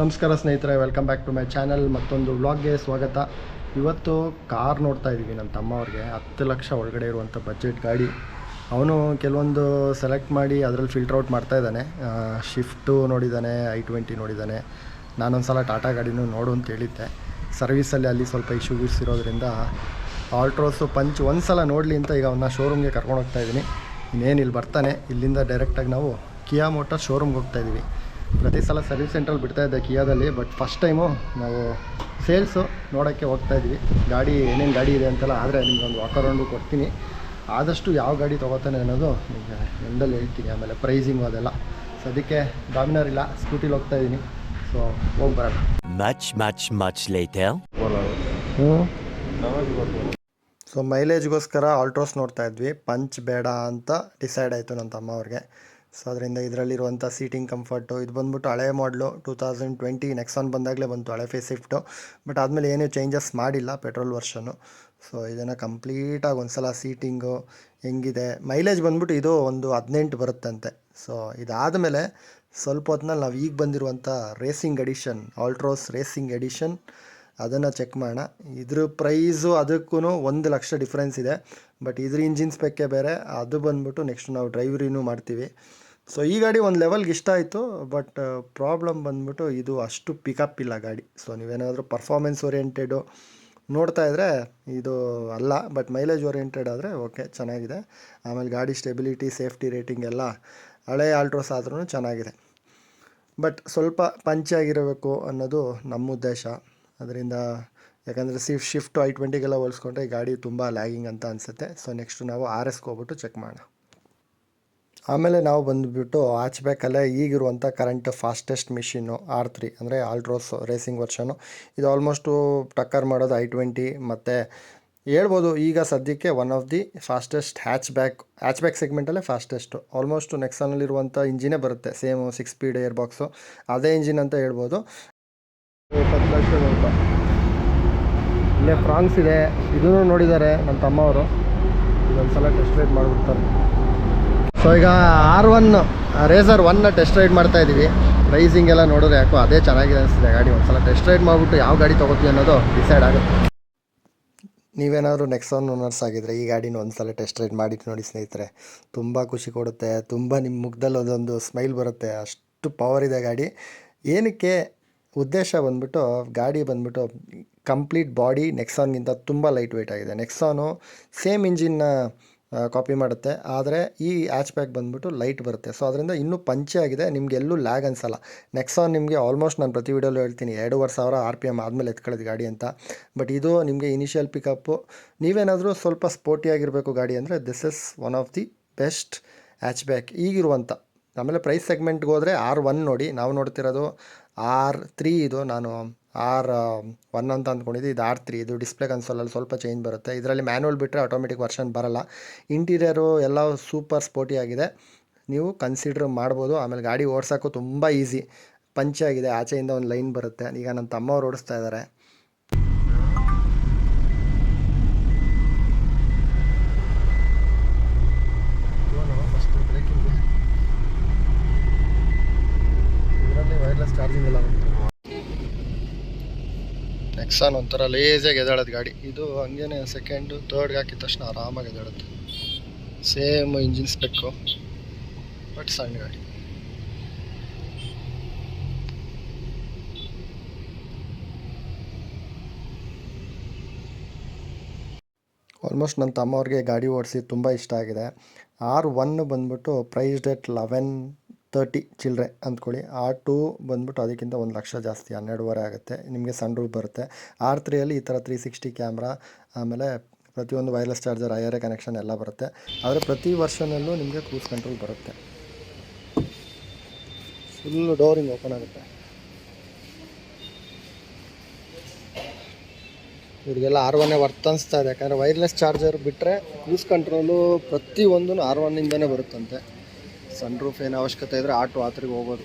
ನಮಸ್ಕಾರ ಸ್ನೇಹಿತರೆ welcome back to my channel ಮತ್ತೊಂದು ವ್ಲಾಗ್ಗೆ ಸ್ವಾಗತ. ಇವತ್ತು ಕಾರ್ ನೋಡ್ತಾ ಇದ್ದೀವಿ ನನ್ನ ತಮ್ಮ ಅವ್ರಿಗೆ. ಹತ್ತು ಲಕ್ಷ ಒಳಗಡೆ ಇರುವಂಥ ಬಜೆಟ್ ಗಾಡಿ. ಅವನು ಕೆಲವೊಂದು ಸೆಲೆಕ್ಟ್ ಮಾಡಿ ಅದರಲ್ಲಿ ಫಿಲ್ಟರ್ ಔಟ್ ಮಾಡ್ತಾ ಇದ್ದಾನೆ. ಶಿಫ್ಟು ನೋಡಿದ್ದಾನೆ ಐ ಟ್ವೆಂಟಿ ನೋಡಿದ್ದಾನೆ ನಾನೊಂದು ಸಲ ಟಾಟಾ ಗಾಡಿನೂ ನೋಡು ಅಂತ ಹೇಳಿದ್ದೆ. ಸರ್ವಿಸಲ್ಲಿ ಅಲ್ಲಿ ಸ್ವಲ್ಪ ಇಶ್ಯೂಸ್ ಇರೋದ್ರಿಂದ ಆಲ್ಟ್ರೋಸು ಪಂಚ್ ಒಂದು ಸಲ ನೋಡಲಿ ಅಂತ ಈಗ ಅವನ್ನ ಶೋರೂಮ್ಗೆ ಕರ್ಕೊಂಡು ಹೋಗ್ತಾ ಇದ್ದೀನಿ. ಇನ್ನೇನು, ಇಲ್ಲಿ ಬರ್ತಾನೆ. ಇಲ್ಲಿಂದ ಡೈರೆಕ್ಟಾಗಿ ನಾವು ಕಿಯಾ ಮೋಟರ್ ಶೋರೂಮ್ಗೆ ಹೋಗ್ತಾ ಇದ್ದೀವಿ. ಪ್ರತಿ ಸಲ ಸರ್ವಿಸ್ ಸೆಂಟ್ರಲ್ಲಿ ಬಿಡ್ತಾ ಇದ್ದೆ ಕಿಯಾದಲ್ಲಿ ಬಟ್ ಫಸ್ಟ್ ಟೈಮು ನಾವು ಸೇಲ್ಸು ನೋಡೋಕ್ಕೆ ಹೋಗ್ತಾ ಇದ್ವಿ. ಗಾಡಿ ಏನೇನು ಗಾಡಿ ಇದೆ ಅಂತೆಲ್ಲ ಆದರೆ ನಿಮ್ಗೊಂದು ವಾಕ್ ಅರೌಂಡು ಕೊಡ್ತೀನಿ. ಆದಷ್ಟು ಯಾವ ಗಾಡಿ ತೊಗೋತಾನೆ ಅನ್ನೋದು ನಿಮಗೆ ಎಂದಲ್ಲಿ ಹೇಳ್ತೀನಿ ಆಮೇಲೆ ಪ್ರೈಸಿಂಗು ಅದೆಲ್ಲ. ಸೊ ಅದಕ್ಕೆ ಡಾಮಿನರ್ ಇಲ್ಲ ಸ್ಕೂಟಿಲಿ ಹೋಗ್ತಾ ಇದ್ದೀನಿ. ಸೊ ಹೋಗಿ ಬರೋಣ. ಮ್ಯಾಚ್ ಮ್ಯಾಚ್ ಮ್ಯಾಚ್ ಲೈತೆ ಸೊ ಮೈಲೇಜ್ಗೋಸ್ಕರ ಆಲ್ಟ್ರೋಸ್ ನೋಡ್ತಾ ಇದ್ವಿ. ಪಂಚ್ ಬೇಡ ಅಂತ ಡಿಸೈಡ್ ಆಯಿತು ನನ್ನ ತಮ್ಮ ಅವ್ರಿಗೆ. ಸೊ ಅದರಿಂದ ಇದರಲ್ಲಿರುವಂಥ ಸೀಟಿಂಗ್ ಕಂಫರ್ಟು ಇದು ಬಂದ್ಬಿಟ್ಟು ಹಳೆ ಮಾಡಲು ಟೂ ತೌಸಂಡ್ ಟ್ವೆಂಟಿ ನೆಕ್ಸಾನ್ ಬಂದಾಗಲೇ ಬಂತು, ಹಳೆ ಫೇಸ್ ಬಟ್ ಆದಮೇಲೆ ಏನೂ ಚೇಂಜಸ್ ಮಾಡಿಲ್ಲ ಪೆಟ್ರೋಲ್ ವರ್ಷನು ಸೊ ಇದನ್ನು ಕಂಪ್ಲೀಟಾಗಿ ಒಂದು ಸಲ ಸೀಟಿಂಗು ಹೆಂಗಿದೆ? ಮೈಲೇಜ್ ಬಂದ್ಬಿಟ್ಟು ಇದು ಒಂದು ಹದಿನೆಂಟು ಬರುತ್ತಂತೆ. ಸೊ ಇದಾದಮೇಲೆ ಸ್ವಲ್ಪ ಹೊತ್ತಿನಲ್ಲಿ ನಾವು ಈಗ ಬಂದಿರುವಂಥ racing edition Altroz racing edition ಅದನ್ನು ಚೆಕ್ ಮಾಡೋಣ. ಇದ್ರ ಪ್ರೈಸು ಅದಕ್ಕೂ ಒಂದು ಲಕ್ಷ ಡಿಫ್ರೆನ್ಸ್ ಇದೆ. ಬಟ್ ಇದ್ರ ಇಂಜಿನ್ ಸ್ಪೆಕ್ಕೆ ಬೇರೆ, ಅದು ಬಂದ್ಬಿಟ್ಟು ನೆಕ್ಸ್ಟ್ ನಾವು ಡ್ರೈವರಿನೂ ಮಾಡ್ತೀವಿ. ಸೊ ಈ ಗಾಡಿ ಒಂದು ಲೆವೆಲ್ಗೆ ಇಷ್ಟ ಆಯಿತು. ಬಟ್ ಪ್ರಾಬ್ಲಮ್ ಬಂದ್ಬಿಟ್ಟು ಇದು ಅಷ್ಟು ಪಿಕಪ್ ಇಲ್ಲ ಗಾಡಿ. ಸೊ ನೀವೇನಾದರೂ ಪರ್ಫಾರ್ಮೆನ್ಸ್ ಓರಿಯೆಂಟೆಡು ನೋಡ್ತಾ ಇದ್ದರೆ ಇದು ಅಲ್ಲ. ಬಟ್ ಮೈಲೇಜ್ ಓರಿಯೆಂಟೆಡ್ ಆದರೆ ಓಕೆ ಚೆನ್ನಾಗಿದೆ. ಆಮೇಲೆ ಗಾಡಿ ಸ್ಟೆಬಿಲಿಟಿ ಸೇಫ್ಟಿ ರೇಟಿಂಗ್ ಎಲ್ಲ ಹಳೆ ಆಲ್ಟ್ರೋಸ್ ಆದ್ರೂ ಚೆನ್ನಾಗಿದೆ. ಬಟ್ ಸ್ವಲ್ಪ ಪಂಚಾಗಿರಬೇಕು ಅನ್ನೋದು ನಮ್ಮ ಉದ್ದೇಶ. ಅದರಿಂದ ಯಾಕಂದರೆ ಸಿಫ್ ಶಿಫ್ಟ್ ಐ ಟ್ವೆಂಟಿಗೆಲ್ಲ ಹೋಲಿಸ್ಕೊಂಡ್ರೆ ಗಾಡಿ ತುಂಬ ಲ್ಯಾಗಿಂಗ್ ಅಂತ ಅನಿಸುತ್ತೆ. ಸೊ ನೆಕ್ಸ್ಟು ನಾವು ಆರ್ ಎಸ್ಗೆ ಹೋಗ್ಬಿಟ್ಟು ಚೆಕ್ ಮಾಡೋಣ. ಆಮೇಲೆ ನಾವು ಬಂದುಬಿಟ್ಟು ಆಚ್ ಬ್ಯಾಕಲ್ಲೇ ಈಗಿರುವಂಥ current fastest machine R three ಅಂದರೆ ಆಲ್ಟ್ರೋಸ್ ರೇಸಿಂಗ್ ವರ್ಷನು. ಇದು ಆಲ್ಮೋಸ್ಟು ಟಕ್ಕರ್ ಮಾಡೋದು ಐ ಟ್ವೆಂಟಿ ಮತ್ತು ಹೇಳ್ಬೋದು ಈಗ ಸದ್ಯಕ್ಕೆ one of the fastest hatchback hatchback ಸೆಗ್ಮೆಂಟಲ್ಲೇ fastest. Almost ನೆಕ್ಸಾನಲ್ಲಿರುವಂಥ ಇಂಜಿನೇ ಬರುತ್ತೆ. Same six speed gearbox. ಅದೇ ಇಂಜಿನ್ ಅಂತ ಹೇಳ್ಬೋದು. ಇಪ್ಪತ್ತು ಇಲ್ಲೇ ಫ್ರಾನ್ಸ್ ಇದೆ. ಇದನ್ನು ನೋಡಿದ್ದಾರೆ ನನ್ನ ಇದೊಂದು ಸಲ ಟೆಸ್ಟ್ ರೈಡ್ ಮಾಡಿಬಿಡ್ತಾರೆ. ಸೊ ಈಗ ಆರ್ ಒನ್ ರೇಸರ್ ಒನ್ನ ಟೆಸ್ಟ್ ರೈಡ್ ಮಾಡ್ತಾ ಇದ್ದೀವಿ ಪ್ರೈಸಿಂಗ್ ಎಲ್ಲ ನೋಡಿದ್ರೆ ಯಾಕೋ ಅದೇ ಚೆನ್ನಾಗಿದೆ ಅನಿಸ್ತಿದೆ ಗಾಡಿ. ಒಂದು ಸಲ ಟೆಸ್ಟ್ ರೈಡ್ ಮಾಡಿಬಿಟ್ಟು ಯಾವ ಗಾಡಿ ತೊಗೋತೀವಿ ಅನ್ನೋದು ಡಿಸೈಡ್ ಆಗುತ್ತೆ. ನೀವೇನಾದರೂ ಒನ್ ಓನರ್ಸ್ ಆಗಿದ್ರೆ ಈ ಗಾಡಿನ ಒಂದು ಸಲ ಟೆಸ್ಟ್ ರೈಡ್ ಮಾಡಿಟ್ಟು ನೋಡಿ ಸ್ನೇಹಿತರೆ. ತುಂಬ ಖುಷಿ ಕೊಡುತ್ತೆ. ತುಂಬ ನಿಮ್ಮ ಮುಖದಲ್ಲಿ ಒಂದೊಂದು ಸ್ಮೈಲ್ ಬರುತ್ತೆ. ಅಷ್ಟು ಪವರ್ ಇದೆ ಗಾಡಿ. ಏನಕ್ಕೆ ಉದ್ದೇಶ ಬಂದ್ಬಿಟ್ಟು, ಗಾಡಿ ಬಂದ್ಬಿಟ್ಟು ಕಂಪ್ಲೀಟ್ ಬಾಡಿ ನೆಕ್ಸಾನ್ಗಿಂತ ತುಂಬ ಲೈಟ್ ವೆಯ್ಟ್ ಆಗಿದೆ ನೆಕ್ಸಾನು ಸೇಮ್ ಇಂಜಿನ್ನ ಕಾಪಿ ಮಾಡುತ್ತೆ. ಆದರೆ ಈ ಆ್ಯಚ್ ಬ್ಯಾಕ್ ಬಂದ್ಬಿಟ್ಟು ಲೈಟ್ ಬರುತ್ತೆ. ಸೊ ಅದರಿಂದ ಇನ್ನೂ ಪಂಚೆ ಆಗಿದೆ. ನಿಮ್ಗೆ ಎಲ್ಲೂ ಲ್ಯಾಗ್ ಅನ್ಸಲ್ಲ. ನೆಕ್ಸಾನ್ ನಿಮಗೆ ಆಲ್ಮೋಸ್ಟ್ ನಾನು ಪ್ರತಿ ವೀಡಿಯೋಲ್ಲೂ ಹೇಳ್ತೀನಿ, ಎರಡೂವರೆ ಸಾವಿರ ಆರ್ ಪಿ ಎಂ ಆದಮೇಲೆ ಎತ್ಕೊಳ್ಳೋದು ಗಾಡಿ ಅಂತ. ಬಟ್ ಇದು ನಿಮಗೆ ಇನಿಷಿಯಲ್ ಪಿಕಪ್ಪು ನೀವೇನಾದರೂ ಸ್ವಲ್ಪ ಸ್ಪೋರ್ಟಿಯಾಗಿರಬೇಕು ಗಾಡಿ ಅಂದರೆ this is one of the best hatchback ಈಗಿರುವಂಥ ಆಮೇಲೆ ಪ್ರೈಸ್ ಸೆಗ್ಮೆಂಟ್ಗೆ ಹೋದರೆ ಆರ್ ಒನ್ ನೋಡಿ. ನಾವು ನೋಡ್ತಿರೋದು ಆರ್ ತ್ರೀ ಇದು ನಾನು ಆರ್ ಒನ್ ಅಂತ ಅಂದ್ಕೊಂಡಿದ್ದು. ಇದು ಆರ್ ತ್ರೀ ಇದು ಡಿಸ್ಪ್ಲೇ ಕನ್ಸೋಲಲ್ಲಿ ಸ್ವಲ್ಪ ಚೇಂಜ್ ಬರುತ್ತೆ. ಇದರಲ್ಲಿ ಮ್ಯಾನುವಲ್ ಬಿಟ್ಟರೆ ಆಟೋಮೆಟಿಕ್ ವರ್ಷನ್ ಬರಲ್ಲ. ಇಂಟೀರಿಯರು ಎಲ್ಲ ಸೂಪರ್ ಸ್ಪೋರ್ಟಿ ಆಗಿದೆ. ನೀವು ಕನ್ಸಿಡ್ರ್ ಮಾಡ್ಬೋದು. ಆಮೇಲೆ ಗಾಡಿ ಓಡ್ಸೋಕ್ಕೂ ತುಂಬ ಈಸಿ ಪಂಚಾಗಿದೆ ಆಚೆಯಿಂದ ಒಂದು ಲೈನ್ ಬರುತ್ತೆ. ಈಗ ನನ್ನ ತಮ್ಮವ್ರು ಓಡಿಸ್ತಾ ಇದ್ದಾರೆ ಬ್ರೇಕಿಂಗ್ ಇದರಲ್ಲಿ ವೈರ್ಲೆಸ್ ಚಾರ್ಜಿಂಗ್ ಎಲ್ಲ ನೆಕ್ಸಾನ್ ಒಂಥರ ಲೇಸಿಯಾಗಿ ಎದಾಳೋದು ಗಾಡಿ. ಇದು ಹಂಗೇನೆ ಸೆಕೆಂಡು ತರ್ಡ್ಗೆ ಹಾಕಿದ ತಕ್ಷಣ ಆರಾಮಾಗಿ ಎದಾಡುತ್ತೆ ಸೇಮ್ ಇಂಜಿನ್ ಸ್ಪೆಕ್ಕು ಬಟ್ ಸಣ್ಣ ಗಾಡಿ. ಆಲ್ಮೋಸ್ಟ್ ನನ್ನ ತಮ್ಮವ್ರಿಗೆ ಗಾಡಿ ಓಡಿಸಿ ತುಂಬ ಇಷ್ಟ ಆಗಿದೆ. ಆರ್ ಒನ್ ಬಂದ್ಬಿಟ್ಟು ಪ್ರೈಸ್ ಡೇಟ್ ಲೆವೆನ್ ತರ್ಟಿ ಚಿಲ್ಲರೆ ಅಂದ್ಕೊಳ್ಳಿ. ಆರ್ ಟು ಬಂದ್ಬಿಟ್ಟು ಅದಕ್ಕಿಂತ ಒಂದು ಲಕ್ಷ ಜಾಸ್ತಿ, ಹನ್ನೆರಡುವರೆ ಆಗುತ್ತೆ. ನಿಮಗೆ ಸನ್ ರೂಪ್ ಬರುತ್ತೆ. ಆರ್ ತ್ರೀಯಲ್ಲಿ ಈ ಥರ ತ್ರೀ ಸಿಕ್ಸ್ಟಿ ಕ್ಯಾಮ್ರಾ ಆಮೇಲೆ ಪ್ರತಿಯೊಂದು wireless charger I R A connection ಎಲ್ಲ ಬರುತ್ತೆ. ಆದರೆ ಪ್ರತಿ ವರ್ಷನಲ್ಲೂ ನಿಮಗೆ ಕ್ರೂಸ್ ಕಂಟ್ರೋಲ್ ಬರುತ್ತೆ. ಫುಲ್ಲು ಡೋರಿಂಗ್ ಓಪನ್ ಆಗುತ್ತೆ. ಇವರಿಗೆಲ್ಲ ಆರ್ ಒನ್ನೇ ವರ್ತ್ ಅನಿಸ್ತಾ ಇದೆ. ಯಾಕಂದರೆ ವೈರ್ಲೆಸ್ ಚಾರ್ಜರ್ ಬಿಟ್ಟರೆ ಕ್ರೂಸ್ ಕಂಟ್ರೋಲು ಪ್ರತಿಯೊಂದೂ ಆರ್ ಒನ್ನಿಂದನೇ ಬರುತ್ತಂತೆ. ಸನ್ ರೂಫ್ ಏನು ಅವಶ್ಯಕತೆ ಇದ್ದರೆ ಆಟೋ ಆತ್ರಿಗೆ ಹೋಗೋದು.